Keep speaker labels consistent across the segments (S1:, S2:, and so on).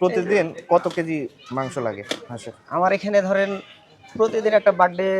S1: প্রতিদিন কত কেজি মাংস লাগে হাঁসের?
S2: আমার এখানে ধরেন প্রতিদিন একটা বার্থডে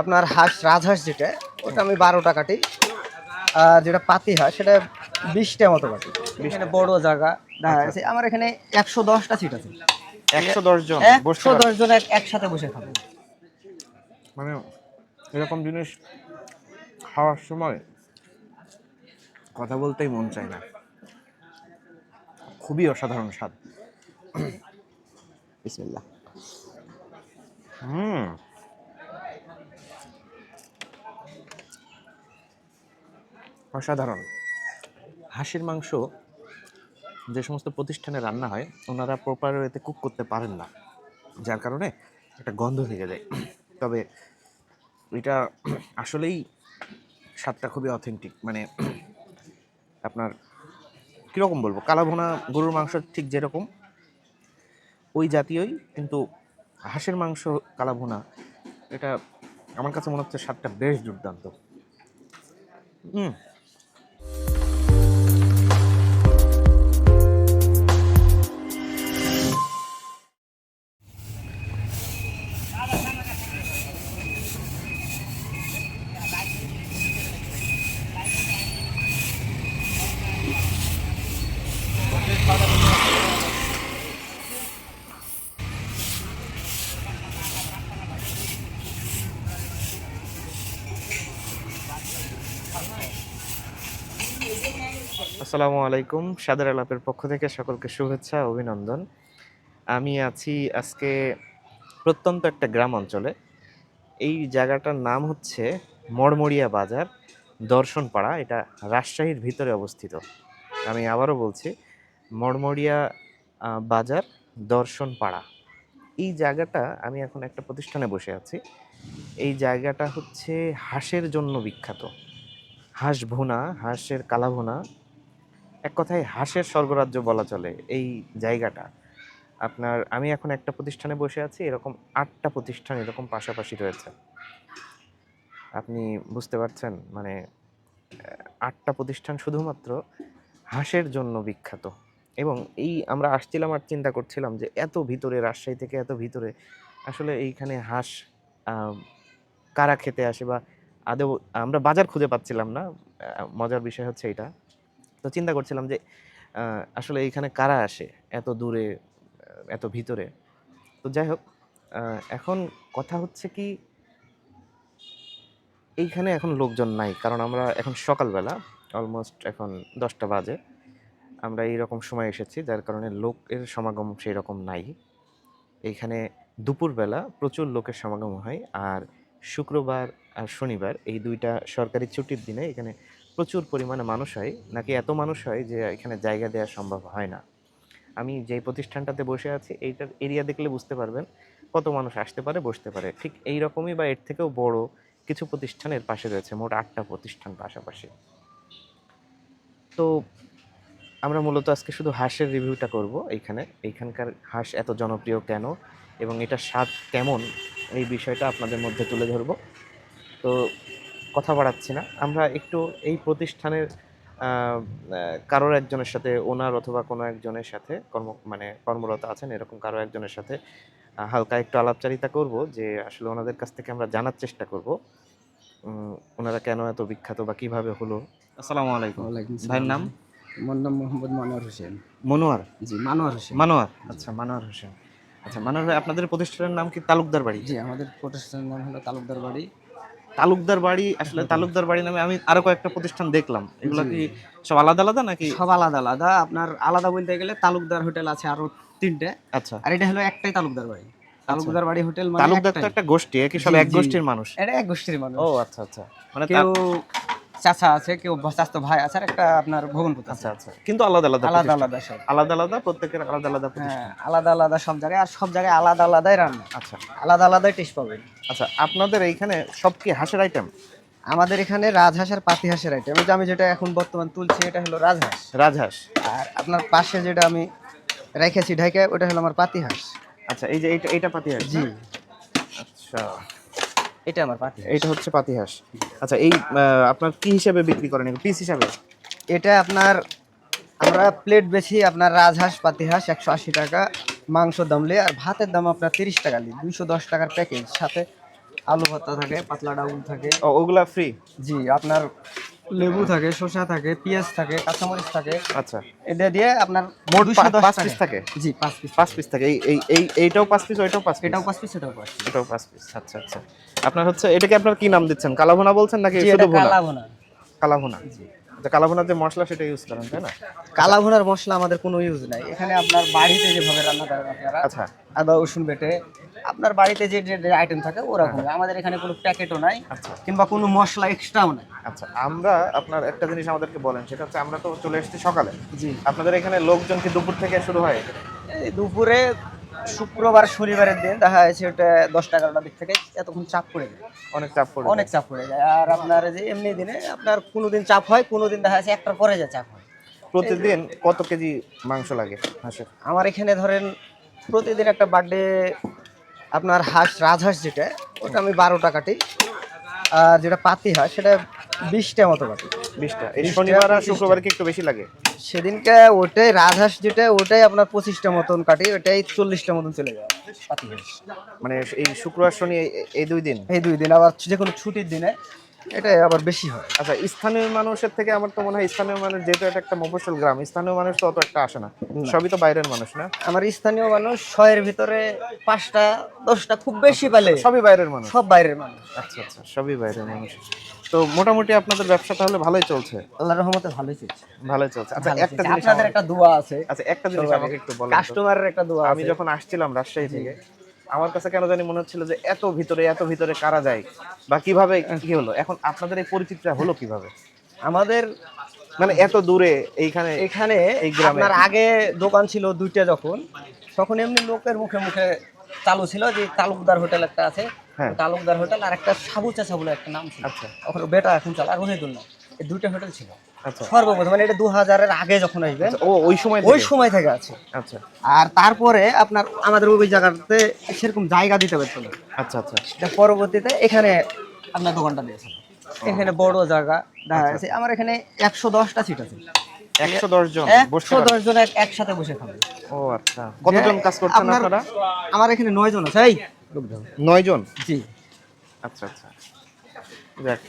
S2: আপনার হাঁস রাজহাঁস যেটা ওটা আমি বারোটা কাটি। আর যেটা পাতি হাঁস সেটা বিশটা মতো কাটি। এখানে বড় জায়গা দেখা যাচ্ছে। আমার এখানে একশো দশটা সিট আছে।
S1: একশো দশ জন
S2: একশো। দশ জন একসাথে বসে খাবে।
S1: মানে এরকম জিনিস খাওয়ার সময় কথা বলতেই মন চায় না। খুবই অসাধারণ স্বাদ।
S2: বিসমিল্লাহ।
S1: হুম। অসাধারণ। হাঁসের মাংস যে সমস্ত প্রতিষ্ঠানে রান্না হয়, ওনারা প্রপার ওয়েতে কুক করতে পারেন না। যার কারণে একটা গন্ধ থেকে যায়। তবে এটা আসলেই স্বাদটা খুবই অথেন্টিক মানে আপনার কীরকম বলব? কালাভোনা গরুর মাংস ঠিক যেরকম ওই জাতীয়ই, কিন্তু হাঁসের মাংস কালাভুনা, এটা আমার কাছে মনে হচ্ছে স্বাদটা বেশ দুর্দান্ত। হুম। আসসালামু আলাইকুম সাদের আলাপের পক্ষ থেকে সকলকে শুভেচ্ছা অভিনন্দন। আমি আছি আজকে প্রত্যন্ত একটা গ্রাম অঞ্চলে। এই জায়গাটার নাম হচ্ছে মড়মড়িয়া বাজার দর্শনপাড়া এটা রাজশাহীর ভিতরে অবস্থিত। আমি আবারও বলছি আহ, বাজার দর্শনপাড়া। এই জায়গাটা আমি এখন একটা প্রতিষ্ঠানে বসে আছি। এই জায়গাটা হচ্ছে হাঁসের জন্য বিখ্যাত। হাঁস ভুনা হাঁসের কালা ভুনা এক কথায় হাঁসের স্বর্গরাজ্য বলা চলে এই জায়গাটা। আপনার, আমি এখন একটা প্রতিষ্ঠানে বসে আছি, এরকম আটটা প্রতিষ্ঠান এরকম পাশাপাশি রয়েছে। আপনি বুঝতে পারছেন? মানে আটটা প্রতিষ্ঠান শুধুমাত্র হাঁসের জন্য বিখ্যাত। এবং এই আমরা আসছিলাম আর চিন্তা করছিলাম যে এত ভিতরে, রাজশাহী থেকে এত ভিতরে, আসলে এইখানে হাঁস কারা খেতে আসে বা আদৌ আমরা বাজার খুঁজে পাচ্ছিলাম না। মজার বিষয় হচ্ছে এটা। তো চিন্তা করছিলাম যে আসলে এইখানে কারা আসে এত দূরে এত ভিতরে? তো যাই হোক এখন কথা হচ্ছে কি, এইখানে এখন লোকজন নাই। কারণ আমরা এখন সকালবেলা অলমোস্ট এখন দশটা বাজে। আমরা এইরকম সময় এসেছি, যার কারণে লোকের সমাগম সেই রকম নাই। এইখানে দুপুরবেলা প্রচুর লোকের সমাগম হয়। আর শুক্রবার আর শনিবার এই দুইটা সরকারি ছুটির দিনে এখানে প্রচুর পরিমাণে মানুষ হয়, নাকি এত মানুষ হয় যে এখানে জায়গা দেওয়া সম্ভব হয় না? আমি যেই প্রতিষ্ঠানটাতে বসে আছি, এইটার এরিয়া দেখলে বুঝতে পারবেন কত মানুষ আসতে পারে, বসতে পারে। ঠিক এই রকমই বা এর থেকেও বড় কিছু প্রতিষ্ঠানের পাশে রয়েছে, মোট আটটা প্রতিষ্ঠান পাশাপাশি। তো আমরা মূলত আজকে শুধু হাঁসের রিভিউটা করব এইখানে। এইখানকার হাঁস এত জনপ্রিয় কেন? এবং এটার স্বাদ কেমন? এই বিষয়টা আপনাদের মধ্যে তুলে ধরব। তো কথা বাড়াচ্ছি না। আমরা একটু এই প্রতিষ্ঠানের কারোর একজনের সাথে ওনার অথবা কোনো একজনের সাথে কর্ম মানে কর্মরত আছেন এরকম কারও একজনের সাথে হালকা একটু আলাপচারিতা করব যে আসলে ওনাদের কাছ থেকে আমরা জানার চেষ্টা করব। ওনারা কেন এত বিখ্যাত বা কীভাবে হলো? আসসালামু আলাইকুম। ভাইয়ের নাম?
S2: আমার নাম মোহাম্মদ মানোয়ার হোসেন।
S1: মনোয়ার?
S2: জি মানোয়ার হোসেন।
S1: মানোয়ার? আচ্ছা মানোয়ার হোসেন। আচ্ছা মানোয়ার ভাই আপনাদের প্রতিষ্ঠানের নাম কি তালুকদার বাড়ি?
S2: জি আমাদের প্রতিষ্ঠানের নাম হলো তালুকদার বাড়ি।
S1: তালুকদার বাড়ি আসলে তালুকদার বাড়ি নামে আমি আরও কয়েকটা প্রতিষ্ঠান দেখলাম। এগুলো কি সব আলাদা আলাদা নাকি?
S2: সব আলাদা আলাদা। আপনার আলাদা বলতে গেলে তালুকদার হোটেল আছে আরও তিনটে।
S1: আচ্ছা।
S2: আর এটা হলো একটাই তালুকদার বাড়ি। তালুকদার বাড়ি হোটেল মানে
S1: তালুকদার তো একটা গোষ্ঠী একই সব এক গোষ্ঠীর মানুষ।
S2: এটা এক গোষ্ঠীর মানুষ।
S1: ও আচ্ছা আচ্ছা। মানে
S2: কেউ চাচা আছে কেউ চাচাতো ভাই আছে আর একটা আপনার ভবনপুত আছে।
S1: আচ্ছা আচ্ছা। কিন্তু আলাদা আলাদা
S2: আলাদা আলাদা সব।
S1: আলাদা আলাদা প্রত্যেকের আলাদা আলাদা
S2: হ্যাঁ আলাদা আলাদা সব জায়গায় আর সব জায়গায় আলাদা আলাদাই রান্না।
S1: আচ্ছা।
S2: আলাদা আলাদাই টেস্ট পাবেন।
S1: আচ্ছা আপনাদের এইখানে সব কি হাঁসের আইটেম
S2: আমাদের এখানে রাজহাঁস আর পাতি হাঁসের আইটেম আমি যেটা এখন বর্তমান তুলছি এটা হলো রাজহাঁস।
S1: রাজহাঁস।
S2: আর আপনার পাশে যেটা আমি রেখেছি ঢাকে ওটা হলো আমার পাতি হাঁস।
S1: আচ্ছা এই যে এইটা এইটা পাতি হাঁস
S2: জি।
S1: আচ্ছা।
S2: এটা আমার পাতি।
S1: এইটা হচ্ছে পাতি হাঁস। আচ্ছা এই আপনার কি হিসাবে বিক্রি করেন পিস হিসাবে?
S2: এটা আপনার আমরা প্লেট বেশি আপনার রাজহাঁস পাতিহাঁস একশো আশি টাকা মাংস দামলে আর ভাতের দাম আপনার তিরিশ টাকা লি দুইশো দশ টাকার প্যাকেজ সাথে আলু ভর্তা থাকে পাতলা ডাউল থাকে।
S1: ওগুলা ফ্রি
S2: জি আপনার লেবু থাকে শসা থাকে পেঁয়াজ থাকে কাঁচামরিচ থাকে।
S1: আচ্ছা।
S2: এটা দিয়ে আপনার
S1: মোট পাঁচ পিস থাকে?
S2: জি পাঁচ পিস
S1: পাঁচ পিস থাকে। এই এই এই এইটাও পাঁচ পিস ওইটাও পাঁচ
S2: এটাও পাঁচ পিস এটাও পাঁচ
S1: এটাও পাঁচ পিস আচ্ছা আচ্ছা। আপনার হচ্ছে এটাকে আপনার কি নাম দিচ্ছেন? কালাভুনা বলছেন নাকি শুধু ভুনা?
S2: কালা ভুনা
S1: কালাভুনা আচ্ছা কালাভুনার যে মশলা সেটা ইউজ করেন তাই না?
S2: কালা ভুনার মশলা আমাদের কোনো ইউজ নাই। এখানে আপনার বাড়িতে যেভাবে রান্না করেন আপনারা
S1: আচ্ছা।
S2: আদা রসুন বেটে আপনার বাড়িতে যে যে আইটেম থাকে ওরকম। আমাদের এখানে কোনো প্যাকেটও নাই
S1: আচ্ছা।
S2: কিংবা কোনো মশলা এক্সট্রাও নাই।
S1: আচ্ছা আমরা আপনার একটা জিনিস আমাদেরকে বলেন সেটা হচ্ছে আমরা তো চলে এসেছি সকালে।
S2: জি।
S1: আপনাদের এখানে লোকজন কি দুপুর থেকে শুরু হয়?
S2: এই দুপুরে শুক্রবার শনিবারের দিন দেখা যাচ্ছে ওটা দশটা এগারোটার দিক থেকে এতক্ষণ চাপ পড়ে যায়।
S1: অনেক চাপ পড়ে
S2: অনেক চাপ পড়ে যায়। আর আপনার যে এমনি দিনে আপনার কোনো দিন চাপ হয় কোনো দিন দেখা যাচ্ছে একটার পরে যায় চাপ হয়।
S1: প্রতিদিন কত কেজি মাংস লাগে হাঁসের?
S2: আমার এখানে ধরেন প্রতিদিন একটা বার্থডে আপনার হাঁস রাজহাঁস যেটা ওটা আমি বারোটা কাটি আর যেটা পাতি হাঁস সেটা বিশটা মতো কাটি
S1: বিশটা। এই শনিবার আর শুক্রবার কি একটু বেশি লাগে?
S2: সেদিনকে ওটাই রাজহাঁস যেটা ওটাই আপনার পঁচিশটা মতন কাটি ওটাই চল্লিশটা মতন চলে যায়।
S1: মানে এই শুক্রবার শনি এই- দুই দিন?
S2: এই দুই দিন আবার যে কোনো ছুটির দিনে এটাই আবার বেশি হয়।
S1: আচ্ছা স্থানীয় মানুষের থেকে আমার তো মনে হয় স্থানীয় মানুষ যেহেতু এটা একটা মফস্বল গ্রাম স্থানীয় মানুষ তো অত একটা আসে না। সবই তো বাইরের মানুষ না?
S2: আমার স্থানীয় মানুষ শয়ের ভিতরে পাঁচটা দশটা খুব বেশি পালে
S1: সবই বাইরের মানুষ?
S2: সব বাইরের মানুষ।
S1: আচ্ছা আচ্ছা সবই বাইরের মানুষ। তো মোটামুটি আপনাদের ব্যবসা তাহলে ভালোই চলছে?
S2: আল্লাহর রহমতে ভালোই চলছে।
S1: ভালোই চলছে। আচ্ছা একটা জিনিস
S2: আপনাদের একটা দোয়া আছে।
S1: আচ্ছা একটা জিনিস আমাকে একটু বলেন
S2: কাস্টমারের একটা দোয়া
S1: আমি যখন আসছিলাম রাজশাহী থেকে আমার কাছে কেন জানি মনে হচ্ছিল যে এত ভিতরে এত ভিতরে কারা যায় বা কীভাবে কি হলো? এখন আপনাদের এই পরিচিতিটা হলো কীভাবে?
S2: আমাদের
S1: মানে এত দূরে এইখানে
S2: এখানে
S1: এই গ্রামে।
S2: আপনার আগে দোকান ছিল দুইটা যখন তখন এমনি লোকের মুখে মুখে চালু ছিল যে তালুকদার হোটেল একটা আছে। তালুকদার হোটেল আর একটা সাবু চাচা বলে একটা নাম ছিল।
S1: আচ্ছা।
S2: ওখানে বেটা এখন চালা আর রহিদুল্লাহ এই দুইটা হোটেল ছিল।
S1: আচ্ছা।
S2: সর্বপ্রথম মানে এটা দু হাজারের আগে যখন আসবেন
S1: ও ওই সময়
S2: ওই সময় থেকে আছে।
S1: আচ্ছা।
S2: আর তারপরে আপনার আমাদের ওই জায়গাতে সেরকম জায়গা দিতে পারতো না।
S1: আচ্ছা আচ্ছা।
S2: পরবর্তীতে এখানে আপনার দোকানটা দিয়েছে। এখানে বড় জায়গা দেখা
S1: আচ্ছা।
S2: যাচ্ছে। আমার এখানে একশো দশটা সিট আছে।
S1: একশো দশ জন
S2: একশো দশ জন একসাথে বসে খাবে।
S1: ও আচ্ছা। কতজন কাজ করছেন
S2: আপনারা? আমার এখানে নয় জন আছে। এই লোকজন।
S1: নয় জন?
S2: জি।
S1: আচ্ছা আচ্ছা। যাক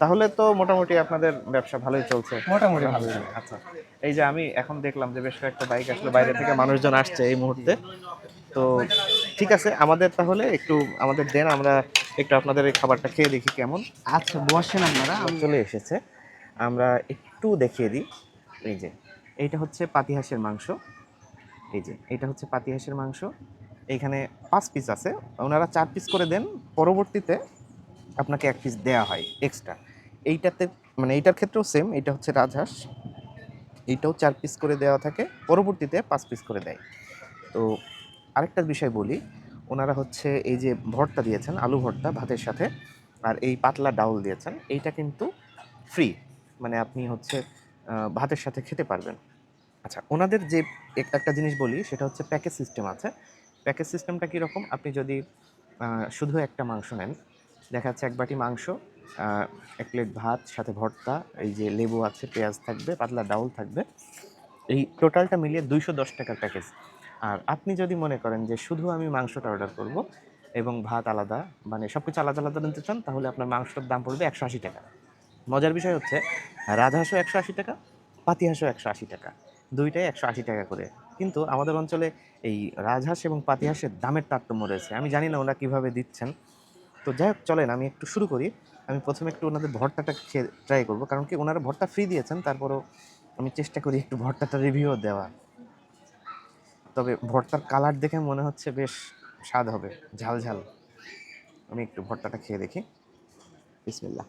S1: তাহলে তো মোটামুটি আপনাদের ব্যবসা ভালোই চলছে।
S2: মোটামুটি ভালো
S1: আচ্ছা এই যে আমি এখন দেখলাম যে বেশ কয়েকটা বাইক আসলে বাইরে থেকে মানুষজন আসছে এই মুহূর্তে। তো ঠিক আছে আমাদের তাহলে একটু আমাদের দেন আমরা একটু আপনাদের এই খাবারটা খেয়ে দেখি কেমন।
S2: আচ্ছা বসেন আপনারা
S1: চলে এসেছে। আমরা একটু দেখিয়ে দিই। এই যে এইটা হচ্ছে পাতিহাঁসের মাংস। এই যে এটা হচ্ছে পাতিহাঁসের মাংস। এইখানে পাঁচ পিস আছে। ওনারা চার পিস করে দেন, পরবর্তীতে আপনাকে এক পিস দেওয়া হয় এক্সট্রা এইটাতে মানে এইটার ক্ষেত্রেও সেম এটা হচ্ছে রাজহাঁস। এইটাও চার পিস করে দেওয়া থাকে, পরবর্তীতে পাঁচ পিস করে দেয়। তো আরেকটা বিষয় বলি, ওনারা হচ্ছে এই যে ভর্তা দিয়েছেন, আলু ভর্তা ভাতের সাথে, আর এই পাতলা ডাউল দিয়েছেন, এইটা কিন্তু ফ্রি মানে আপনি হচ্ছে ভাতের সাথে খেতে পারবেন। আচ্ছা ওনাদের যে এক- একটা জিনিস বলি, সেটা হচ্ছে প্যাকেজ সিস্টেম আছে। প্যাকেজ সিস্টেমটা কীরকম? আপনি যদি শুধু একটা মাংস নেন, দেখা যাচ্ছে এক বাটি মাংস এক প্লেট ভাত, সাথে ভর্তা, এই যে লেবু আছে, পেঁয়াজ থাকবে, পাতলা ডাউল থাকবে, এই টোটালটা মিলিয়ে দুইশো দশ টাকার প্যাকেজ। আর আপনি যদি মনে করেন যে শুধু আমি মাংসটা অর্ডার করব এবং ভাত আলাদা মানে সব কিছু আলাদা আলাদা নিতে চান, তাহলে আপনার মাংসটার দাম পড়বে একশো আশি টাকা। মজার বিষয় হচ্ছে, রাজহাঁসও একশো আশি টাকা, পাতিহাঁসও একশো আশি টাকা, দুইটাই একশো আশি টাকা করে। কিন্তু আমাদের অঞ্চলে এই রাজহাঁস এবং পাতিহাঁসের দামের তারতম্য রয়েছে। আমি জানি না ওরা কীভাবে দিচ্ছেন। তো যাই হোক, চলেন, আমি একটু শুরু করি। আমি প্রথমে একটু ওনাদের ভর্তাটা খেয়ে ট্রাই করব। কারণ কি, ওনারা ভর্তা ফ্রি দিয়েছেন, তারপরও আমি চেষ্টা করি একটু ভর্তাটা রিভিউ দেওয়ার। তবে ভর্তার কালার দেখে মনে হচ্ছে বেশ স্বাদ হবে, ঝাল ঝাল। আমি একটু ভর্তাটা খেয়ে দেখি। বিসমিল্লা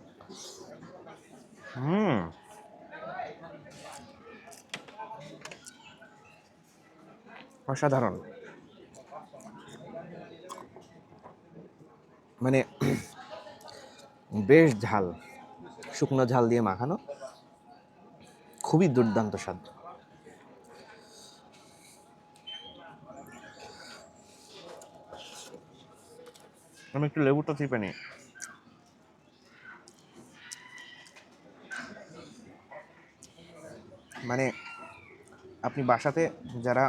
S1: হুম। অসাধারণ। মানে বেশ ঝাল শুকনো ঝাল দিয়ে মাখানো। খুবই দুর্দান্ত স্বাদ। আমি একটু লেবুটা চিপে নিই। মানে আপনি বাসাতে যারা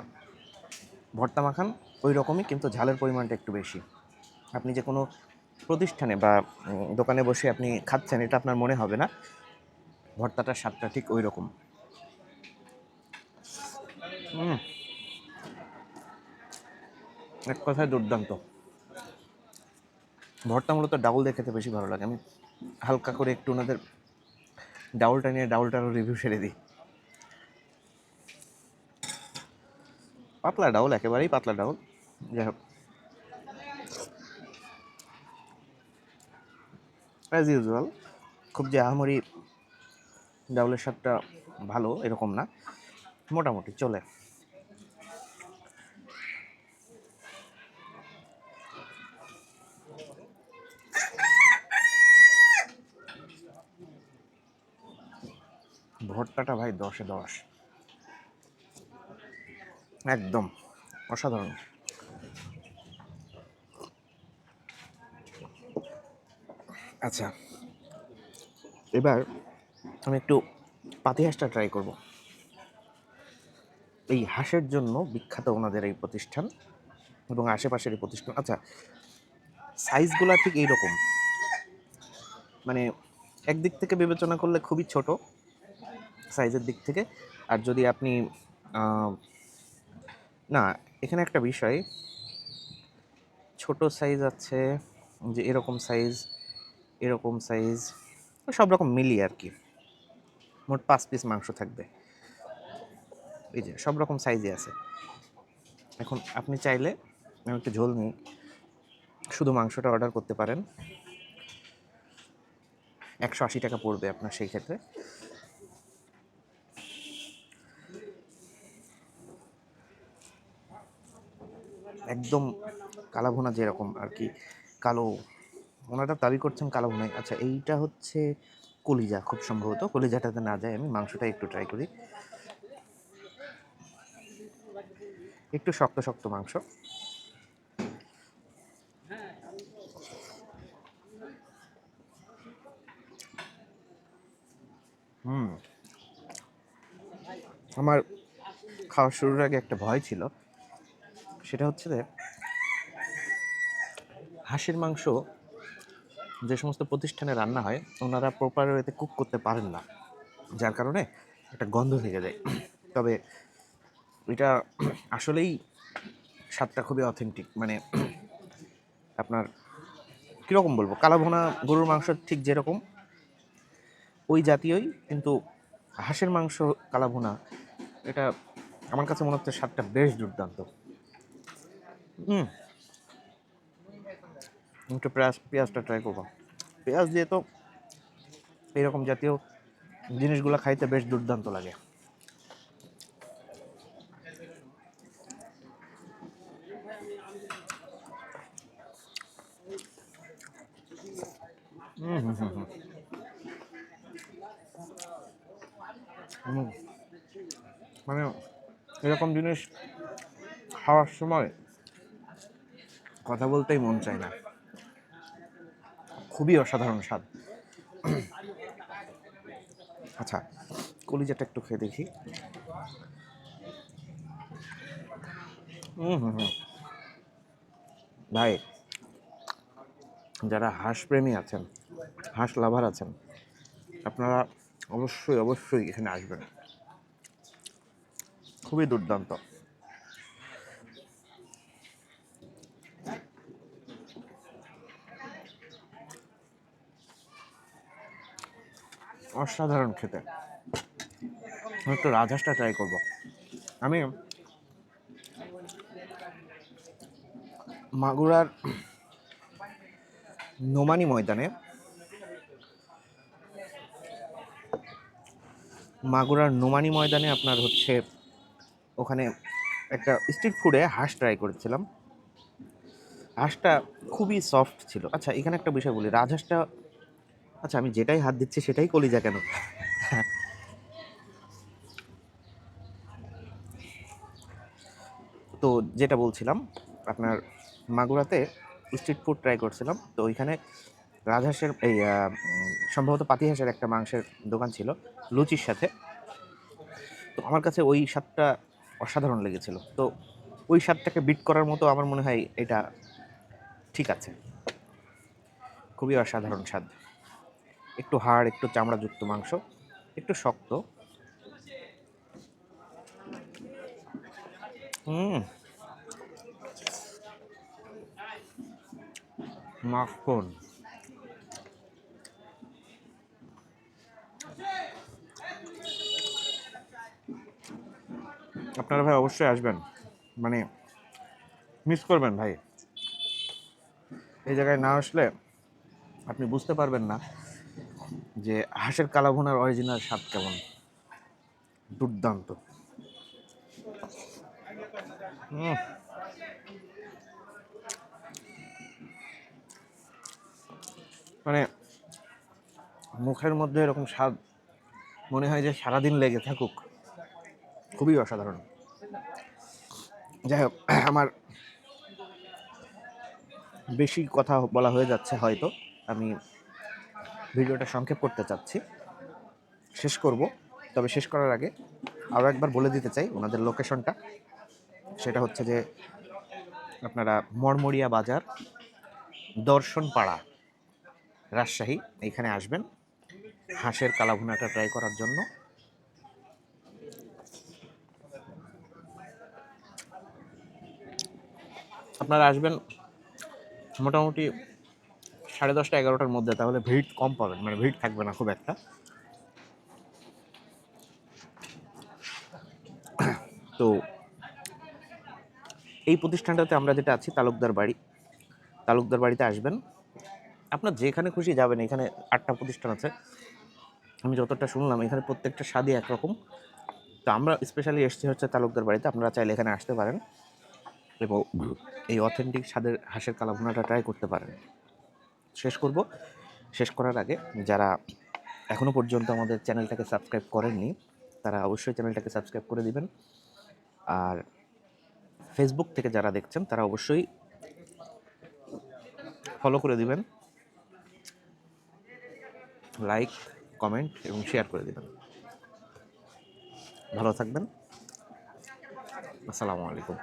S1: ভর্তা মাখান, ওই রকমই, কিন্তু ঝালের পরিমাণটা একটু বেশি। আপনি যে কোনো প্রতিষ্ঠানে বা দোকানে বসে আপনি খাচ্ছেন, এটা আপনার মনে হবে না। ভর্তাটার স্বাদটা ঠিক ওই রকম। এক কথায় দুর্দান্ত। ভর্তা মূলত ডাউল দিয়ে খেতে বেশি ভালো লাগে। আমি হালকা করে একটু ওনাদের ডাউলটা নিয়ে ডাউলটারও রিভিউ সেরে দিই। পাতলা ডাউল, একেবারেই পাতলা ডাউল। যাই হোক। অ্যাজ ইউজুয়াল খুব যে আহামরি ডাউলের স্বাদটা ভালো এরকম না, মোটামুটি চলে। ভর্তাটা ভাই দশে দশ। একদম, অসাধারণ। আচ্ছা এবার আমি একটু পাতি হাঁসটা ট্রাই করব। এই হাঁসের জন্য বিখ্যাত ওনাদের এই প্রতিষ্ঠান এবং আশেপাশের এই প্রতিষ্ঠান। আচ্ছা সাইজগুলো ঠিক এইরকম। মানে একদিক থেকে বিবেচনা করলে খুবই ছোট সাইজের দিক থেকে। আর যদি আপনি না, এখানে একটা বিষয়। ছোট সাইজ আছে, যে এরকম সাইজ এরকম সাইজ সব রকম মিলিয়ে আর কি। মোট পাঁচ পিস মাংস থাকবে। এই যে, সব রকম সাইজে আছে। এখন আপনি চাইলে, আমি একটু ঝোল নিই। শুধু মাংসটা অর্ডার করতে পারেন। একশো আশি টাকা পড়বে আপনার সেই ক্ষেত্রে। একদম কালা ভুনা যেরকম আর কি, কালো, ওনারা দাবি করছেন কালো ভুনাই আচ্ছা এইটা হচ্ছে কলিজা খুব সম্ভবত, কলিজাটাতে না যায়, আমি মাংসটা একটু ট্রাই করি। একটু শক্ত শক্ত মাংস। হুম। আমার খাওয়া শুরুর আগে একটা ভয় ছিল। সেটা হচ্ছে যে হাঁসের মাংস যে সমস্ত প্রতিষ্ঠানে রান্না হয়, ওনারা প্রপার ওয়েতে কুক করতে পারেন না। যার কারণে একটা গন্ধ থেকে যায়। তবে এটা আসলেই স্বাদটা খুবই অথেন্টিক মানে আপনার কীরকম বলব? কালাভোনা গরুর মাংস ঠিক যেরকম, ওই জাতীয়ই, কিন্তু হাঁসের মাংস, কালাভুনা, এটা আমার কাছে মনে হচ্ছে স্বাদটা বেশ দুর্দান্ত। হুম। একটু পেঁয়াজ, পেঁয়াজটা ট্রাই করব। পেঁয়াজ দিয়ে তো এরকম জাতীয় জিনিসগুলো খাইতে বেশ দুর্দান্ত লাগে। মানে এরকম জিনিস খাওয়ার সময় কথা বলতেই মন চায় না। খুবই অসাধারণ স্বাদ। আচ্ছা কলিজাটা একটু খেয়ে দেখি। হুম হুম হুম। ভাই, যারা হাঁস প্রেমী আছেন, হাঁস লাভার আছেন, আপনারা অবশ্যই অবশ্যই এখানে আসবেন। খুবই দুর্দান্ত। অসাধারণ খেতে। একটু রাজহাঁসটা ট্রাই করব। আমি মাগুরার নোমানি ময়দানে মাগুরার নোমানি ময়দানে আপনার হচ্ছে ওখানে একটা স্ট্রিট ফুডে হাঁস ট্রাই করেছিলাম। হাঁসটা খুবই সফট ছিল। আচ্ছা এখানে একটা বিষয় বলি। রাজহাঁসটা আচ্ছা আমি যেটাই হাত দিচ্ছি সেটাই কলিজা কেন? তো যেটা বলছিলাম, আপনার মাগুরাতে স্ট্রিট ফুড ট্রাই করছিলাম, তো ওইখানে রাজহাঁসের এই সম্ভবত পাতিহাঁসের একটা মাংসের দোকান ছিল, লুচির সাথে। তো আমার কাছে ওই স্বাদটা অসাধারণ লেগেছিল। তো ওই স্বাদটাকে বিট করার মতো আমার মনে হয় এটা ঠিক আছে। খুবই অসাধারণ স্বাদ। একটু হাড়, একটু চামড়াযুক্ত মাংস, একটু শক্ত। হুম। মাখন। আপনারা ভাই অবশ্যই আসবেন। মানে মিস করবেন ভাই। এই জায়গায় না আসলে আপনি বুঝতে পারবেন না। যে হাঁসের কালাভুনার অরিজিনাল স্বাদ কেমন? দুর্দান্ত। মানে মুখের মধ্যে এরকম স্বাদ মনে হয় যে সারাদিন লেগে থাকুক। খুবই অসাধারণ। যাই হোক, আমার বেশি কথা বলা হয়ে যাচ্ছে হয়তো। আমি ভিডিওটা সংক্ষেপ করতে চাচ্ছি। শেষ করব, তবে শেষ করার আগে আরও একবার বলে দিতে চাই ওনাদের লোকেশনটা। সেটা হচ্ছে যে আপনারা মরমরিয়া বাজার দর্শন পাড়া রাজশাহী এইখানে আসবেন। হাঁসের কালাভুনাটা ট্রাই করার জন্য। আপনারা আসবেন মোটামুটি সাড়ে দশটা, এগারোটার মধ্যে, তাহলে ভিড় কম পাবেন। মানে ভিড় থাকবে না খুব একটা। তো এই প্রতিষ্ঠানটাতে আমরা যেটা আছি, তালুকদার বাড়ি। তালুকদার বাড়িতে আসবেন। আপনার যেখানে খুশি যাবেন, এখানে আটটা প্রতিষ্ঠান আছে। আমি যতটা শুনলাম, এখানে প্রত্যেকটা স্বাদই একরকম। তো আমরা স্পেশালি এসেছি হচ্ছে তালুকদার বাড়িতে, আপনারা চাইলে এখানে আসতে পারেন। এবং এই অথেন্টিক স্বাদের হাঁসের কালাভুনাটা ট্রাই করতে পারেন। শেষ করব। শেষ করার আগে যারা এখনও পর্যন্ত আমাদের চ্যানেলটাকে সাবস্ক্রাইব করেননি, তারা অবশ্যই চ্যানেলটাকে সাবস্ক্রাইব করে দিবেন। আর ফেসবুক থেকে যারা দেখছেন, তারা অবশ্যই ফলো করে দিবেন। লাইক কমেন্ট এবং শেয়ার করে দিবেন। ভালো থাকবেন। আসসালামু আলাইকুম।